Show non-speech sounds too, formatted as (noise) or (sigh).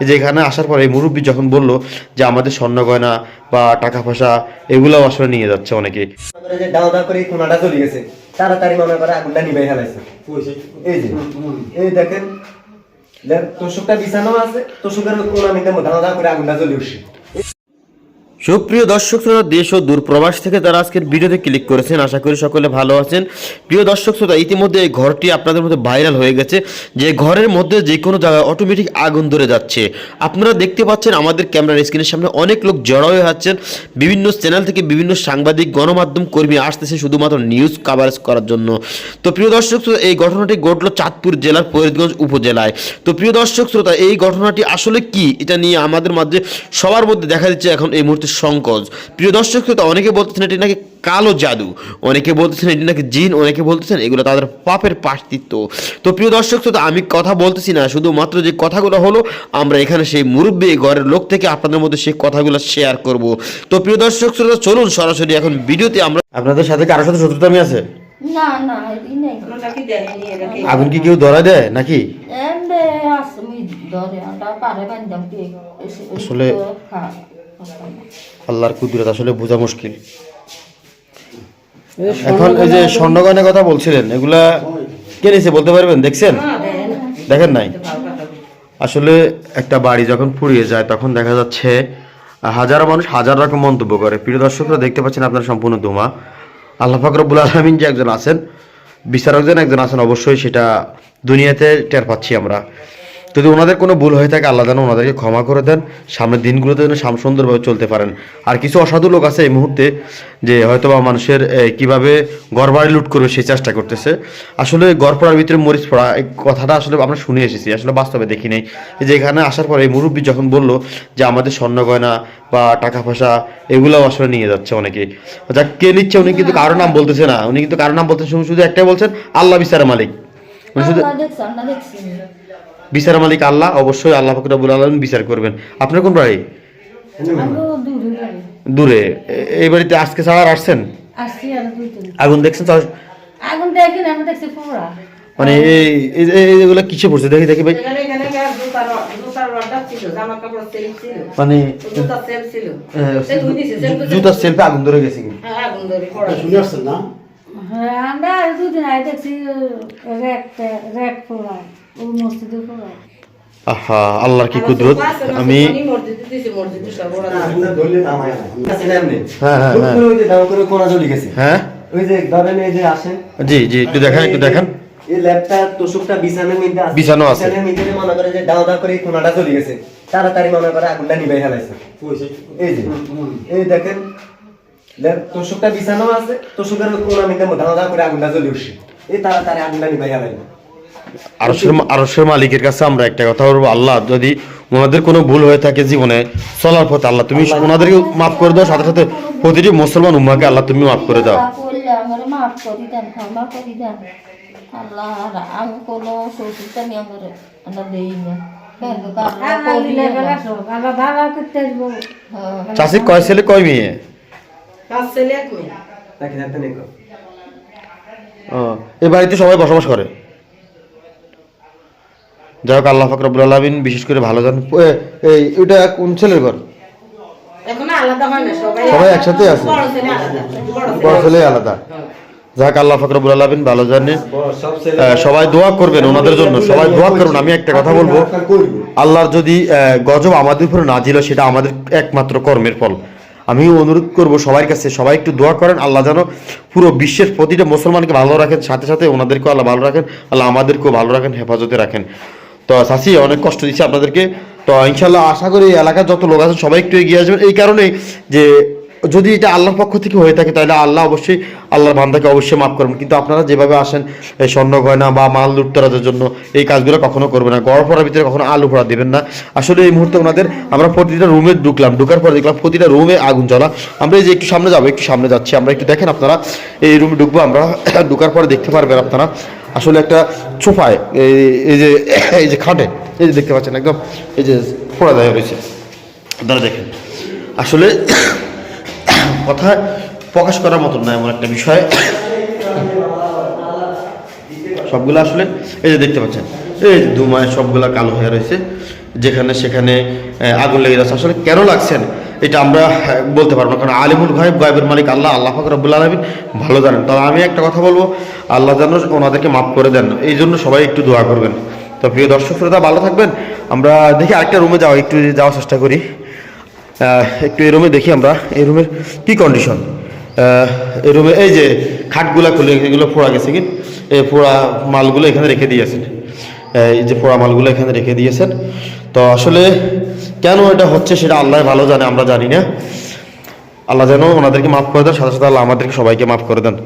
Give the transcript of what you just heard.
যে এখানে আসার পরে এই মুরব্বী যখন বলল যে আমাদের স্বর্ণ গয়না বা টাকা পয়সা এগুলাও আসলে নিয়ে যাচ্ছে অনেকে। দাও দাও করে কোনাটা চলে গেছে তাড়াতাড়ি মনে করে আগুনটা নিবে ফেলাইছে। এই যে। এই দেখেন দেখ তোষকটা বিছানো আছে তোষকের কোনা নিতে দাও দাও করে আগুনটা জ্বলে উঠছে। সুপ্রিয় দর্শক শ্রোতা, দেশ ও দূরপ্রবাস থেকে তারা আজকের ভিডিওতে ক্লিক করেছেন, আশা করি সকলে ভালো আছেন। প্রিয় দর্শক শ্রোতা, ইতিমধ্যে এই ঘরটি আপনাদের মধ্যে ভাইরাল হয়ে গেছে, যে ঘরের মধ্যে যে কোনো জায়গায় অটোমেটিক আগুন ধরে যাচ্ছে। আপনারা দেখতে পাচ্ছেন আমাদের ক্যামেরার স্ক্রিনের সামনে অনেক লোক জড়ো হয়ে যাচ্ছেন বিভিন্ন চ্যানেল থেকে বিভিন্ন সাংবাদিক, গণমাধ্যম কর্মী আসতেছে শুধুমাত্র নিউজ কাভারেজ করার জন্য। তো প্রিয় দর্শক শ্রোতা, এই ঘটনাটি ঘটলো চাঁদপুর জেলার ফরিদগঞ্জ উপজেলায়। তো প্রিয় দর্শক শ্রোতা, এই ঘটনাটি আসলে কি? এটা নিয়ে আমাদের মাঝে সবার মধ্যে দেখা দিচ্ছে এখন এই মুহূর্তে সংকোচ। প্রিয় দর্শক শ্রোতা অনেকে বলতেছেন এটি নাকি কালো জাদু। অনেকে বলতেছেন এটি নাকি জিন অনেকে বলতেছেন এগুলো তাদের পাপের পার্থিত্ব তো প্রিয় দর্শক শ্রোতা আমি কথা বলতেছি না শুধুমাত্র যে কথাগুলো হলো আমরা এখানে সেই মুরব্বী ঘরের লোক থেকে আপনাদের মধ্যে সেই কথাগুলো শেয়ার করব। তো প্রিয় দর্শক শ্রোতা চলুন সরাসরি এখন ভিডিওতে আমরা আপনাদের সাথে কারোর সাথে আছে? না না দেয়নি এটাকে আগুন কি কেউ ধরা দেয় নাকি? আসলে- আল্লাহর কুদরত আসলে বোঝা মুশকিল। এখন এই যে স্বর্ণগয়নের কথা বলছিলেন এগুলা কে নিছে বলতে পারবেন? দেখছেন? দেখেন নাই? আসলে একটা বাড়ি যখন ফুরিয়ে যায় তখন দেখা যাচ্ছে হাজারো মানুষ হাজার রকম মন্তব্য করে। প্রিয় দর্শকরা দেখতে পাচ্ছেন আপনারা সম্পূর্ণ ধোঁয়া। আল্লাহ ফাকরবুল আলমিন যে একজন আছেন বিচারকজন একজন আছেন অবশ্যই সেটা দুনিয়াতে টের পাচ্ছি আমরা। যদি ওনাদের কোনো ভুল হয়ে থাকে, আল্লাহ যেন ওনাদেরকে ক্ষমা করে দেন। সামনের দিনগুলোতে যেন সুন্দরভাবে চলতে পারেন। আর কিছু অসাধু লোক আছে এই মুহূর্তে যে হয়তোবা মানুষের কীভাবে ঘর বাড়ি লুট করবে সেই চেষ্টা করতেছে। আসলে ঘর পড়ার ভিতরে মরিচ পড়া, এই কথাটা আসলে আমরা শুনে এসেছি, আসলে বাস্তবে দেখি নাই। যে এখানে আসার পরে এই মুরব্বী যখন বলল যে আমাদের স্বর্ণ গয়না বা টাকা পয়সা, এগুলোও আসলে নিয়ে যাচ্ছে অনেকে। যা কে নিচ্ছে উনি কিন্তু কারও নাম বলতেছে না। উনি কিন্তু কারও নাম বলতেছে, শুধু- একটাই বলছেন, আল্লাহ বিচারের মালিক। শুধু বিচার মালিক আল্লাহ অবশ্যই আল্লাহ ফকরাবুল আলম বিচার করবেন। আপনার কোন বাড়ি? দূরে এই বাড়িতে আজকে ছাড়া আর আসছেন? আগুন দেখছেন তো? আগুন দেখি না আমরা দেখছি পুরা। মানে এই এই- এই- এগুলো কিসে পড়ছে? দেখি দেখি ভাই। এখানে এখানে গায়ে জুতার জুতার রডটা ছিল জামা কাপড় সেল ছিল। মানে জুতার সেলফে আগুন ধরে গেছে কি? হ্যাঁ আগুন ধরে। পড়া হ্যাঁ আমরা দুদিন আগে দেখছি র্যাক র্যাক পুরা ওই মসজিদে পুরা আহা আল্লাহর কি কুদরত? আমি মসজিদে দিছি মসজিদে সব ওরা আগুনটা ধরলে নামায় না আছে না এমনি? হ্যাঁ, হ্যাঁ, হ্যাঁ। করে ওই যে দাও করে কোনা জ্বলে গেছে। হ্যাঁ? ওই যে ধরেন এই যে আসেন। জি জি একটু দেখেন একটু দেখেন। এই ল্যাপটা তোষকটা বিছানার মধ্যে আছে। বিছানো আছে। বিছানার মধ্যে মনে করে যে দাও দাও করে কোনাটা চলে গেছে। তাড়াতাড়ি মনে করে আগুনটা নিভাই ফেলাইছে। এই যে এই দেখেন দেখ তোষকটা বিছানো আছে তোষকের কোনা মধ্যে দাও দাও করে আগুনটা জ্বলে উঠছে। এই তাড়াতাড়ি আগুনটা আরশের আরশের মালিকের কাছে আমরা একটা কথা বলব আল্লাহ যদি ওনাদের কোনো ভুল হয়ে থাকে জীবনে চলার পথে আল্লাহ তুমি ওনাদেরকে মাফ করে দাও সাথে সাথে প্রতিটি মুসলমান উম্মাকে আল্লাহ তুমি মাফ করে দাও। আল্লাহ আমি কোনো নিয়ে আমরা দেই না। হ্যাঁ। চাষি কয় ছেলে কয় মেয়ে? পাঁচ ছেলে এক। মেয়ে নাকি দেখতে নেই ও, এই বাড়িতে সবাই বসবাস করে? যাই হোক আল্লাহ ফাকরাবুল আলমিন বিশেষ করে ভালো জান এই ওইটা কোন ছেলের ঘর? সবাই একসাথে আছে? বড় ছেলে আলাদা যাক আল্লাহ ফাকরাবুল আলমিন ভালো জানেন আহ, সবাই দোয়া করবেন ওনাদের জন্য। সবাই দোয়া করুন আমি একটা কথা বলব। আল্লাহর যদি গজব আমাদের উপরে না ছিল সেটা আমাদের একমাত্র কর্মের ফল। আমি অনুরোধ করব সবার কাছে, সবাই একটু দোয়া করেন, আল্লাহ যেন পুরো বিশ্বের প্রতিটা মুসলমানকে ভালো রাখেন, সাথে সাথে ওনাদেরকেও আল্লাহ ভালো রাখেন, আল্লাহ আমাদেরকেও ভালো রাখেন, হেফাজতে রাখেন। তো সাসি, অনেক কষ্ট দিচ্ছে আপনাদেরকে। তো ইনশাল্লাহ আশা করি এলাকার যত লোক আছে সবাই একটু এগিয়ে আসবেন। এই কারণেই যে যদি এটা আল্লাহর পক্ষ থেকে হয়ে থাকে, তাহলে আল্লাহ অবশ্যই আল্লাহর বান্দাকে অবশ্যই মাফ করবেন। কিন্তু আপনারা যেভাবে আসেন, এই স্বর্ণ গয়না বা মাল লুটতরাজের জন্য এই কাজগুলো কখনো করবেন না। গড় পড়ার ভিতরে কখনো আলু পড়া দেবেন না। আসলে এই মুহূর্তে ওনাদের আমরা প্রতিটা রুমে ঢুকলাম। ঢুকার পর দেখলাম প্রতিটা রুমে আগুন জ্বলা। আমরা এই যে একটু সামনে যাব, একটু সামনে যাচ্ছি। আমরা একটু দেখেন আপনারা, এই রুমে ঢুকবো আমরা। (coughs) ঢুকার পরে দেখতে পারবেন আপনারা। আসলে একটা এই এই যে (coughs) এই যে খাটে, এই যে দেখতে পাচ্ছেন একদম, এই যে ফোড়া দেওয়া রয়েছে আপনারা দেখেন। আসলে কথা প্রকাশ করার মতন না, এমন একটা বিষয়। সবগুলো আসলে এই যে দেখতে পাচ্ছেন, এই ধুমায় সবগুলা কালো হয়ে রয়েছে, যেখানে সেখানে আগুন লেগে যাচ্ছে। আসলে কেন লাগছেন? এটা আমরা বলতে পারব না, কারণ আলিমুল গায়েব, গায়েবের মালিক আল্লাহ আল্লাহ ফাকর রব্বুল আলমিন ভালো জানেন। তবে আমি একটা কথা বলব, আল্লাহ যেন ওনাদেরকে মাফ করে দেন, এই জন্য সবাই একটু দোয়া করবেন। তো প্রিয় দর্শক শ্রোতা, ভালো থাকবেন। আমরা দেখি আরেকটা রুমে যাওয়া, একটু যাওয়ার চেষ্টা করি। একটু এই রুমে দেখি আমরা। এই রুমের কি কন্ডিশন এই রুমে এই যে খাটগুলা খুলে এগুলো ফোড়া গেছে কি? এই ফোড়া মালগুলো এখানে রেখে দিয়েছেন। এই যে পোড়া মালগুলো এখানে রেখে দিয়েছেন। তো আসলে কেন এটা হচ্ছে সেটা আল্লাহ ভালো জানে, আমরা জানি না। আল্লাহ যেন ওনাদেরকে মাফ করে দেন, সাথে সাথে আল্লাহ আমাদেরকে সবাইকে মাফ করে দেন।